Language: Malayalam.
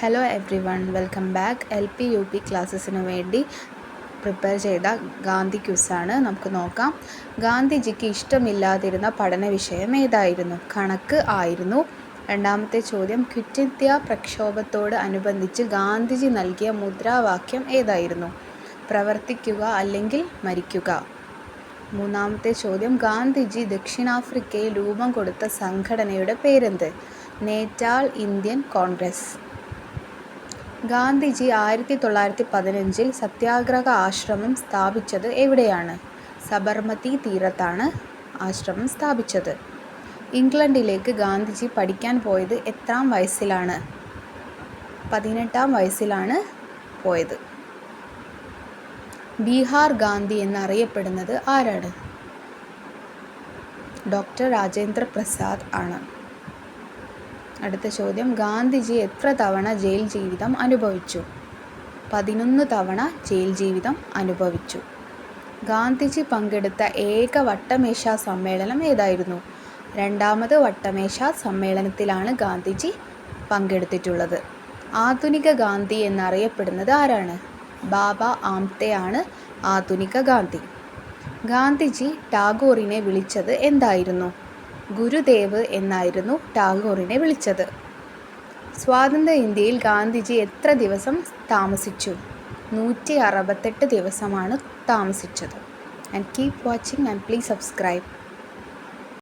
Hello everyone welcome back L P U P ക്ലാസ്സസിന് വേണ്ടി പ്രിപ്പയർ ചെയ്ത ഗാന്ധി ക്യൂസാണ് നമുക്ക് നോക്കാം. ഗാന്ധിജിക്ക് ഇഷ്ടമില്ലാതിരുന്ന പഠന വിഷയം ഏതായിരുന്നു? കണക്ക് ആയിരുന്നു. രണ്ടാമത്തെ ചോദ്യം ക്വിറ്റ് ഇന്ത്യ പ്രക്ഷോഭത്തോട് അനുബന്ധിച്ച് ഗാന്ധിജി നൽകിയ മുദ്രാവാക്യം ഏതായിരുന്നു? പ്രവർത്തിക്കുക അല്ലെങ്കിൽ മരിക്കുക. മൂന്നാമത്തെ ചോദ്യം ഗാന്ധിജി ദക്ഷിണാഫ്രിക്കയിൽ രൂപം കൊടുത്ത സംഘടനയുടെ പേരെന്ത്? Natal Indian Congress. ഗാന്ധിജി ആയിരത്തി തൊള്ളായിരത്തി പതിനഞ്ചിൽ സത്യാഗ്രഹ ആശ്രമം സ്ഥാപിച്ചത് എവിടെയാണ്? സബർമതി തീരത്താണ് ആശ്രമം സ്ഥാപിച്ചത്. ഇംഗ്ലണ്ടിലേക്ക് ഗാന്ധിജി പഠിക്കാൻ പോയത് എത്രാം വയസ്സിലാണ്? പതിനെട്ടാം വയസ്സിലാണ് പോയത്. ബീഹാർ ഗാന്ധി എന്നറിയപ്പെടുന്നത് ആരാണ്? ഡോക്ടർ രാജേന്ദ്ര പ്രസാദ് ആണ്. അടുത്ത ചോദ്യം. ഗാന്ധിജി എത്ര തവണ ജയിൽ ജീവിതം അനുഭവിച്ചു? പതിനൊന്ന് തവണ ജയിൽ ജീവിതം അനുഭവിച്ചു. ഗാന്ധിജി പങ്കെടുത്ത ഏക വട്ടമേശ സമ്മേളനം ഏതായിരുന്നു? രണ്ടാമത് വട്ടമേശ സമ്മേളനത്തിലാണ് ഗാന്ധിജി പങ്കെടുത്തിട്ടുള്ളത്. ആധുനിക ഗാന്ധി എന്നറിയപ്പെടുന്നത് ആരാണ്? ബാബ ആംതെ ആണ് ആധുനിക ഗാന്ധി. ഗാന്ധിജി ടാഗോറിനെ വിളിച്ചത് എന്തായിരുന്നു? ഗുരുദേവ് എന്നായിരുന്നു ടാഗോറിനെ വിളിച്ചത്. സ്വാതന്ത്ര്യ ഇന്ത്യയിൽ ഗാന്ധിജി എത്ര ദിവസം താമസിച്ചു? നൂറ്റി അറുപത്തെട്ട് ദിവസമാണ് താമസിച്ചത്. And keep watching and please subscribe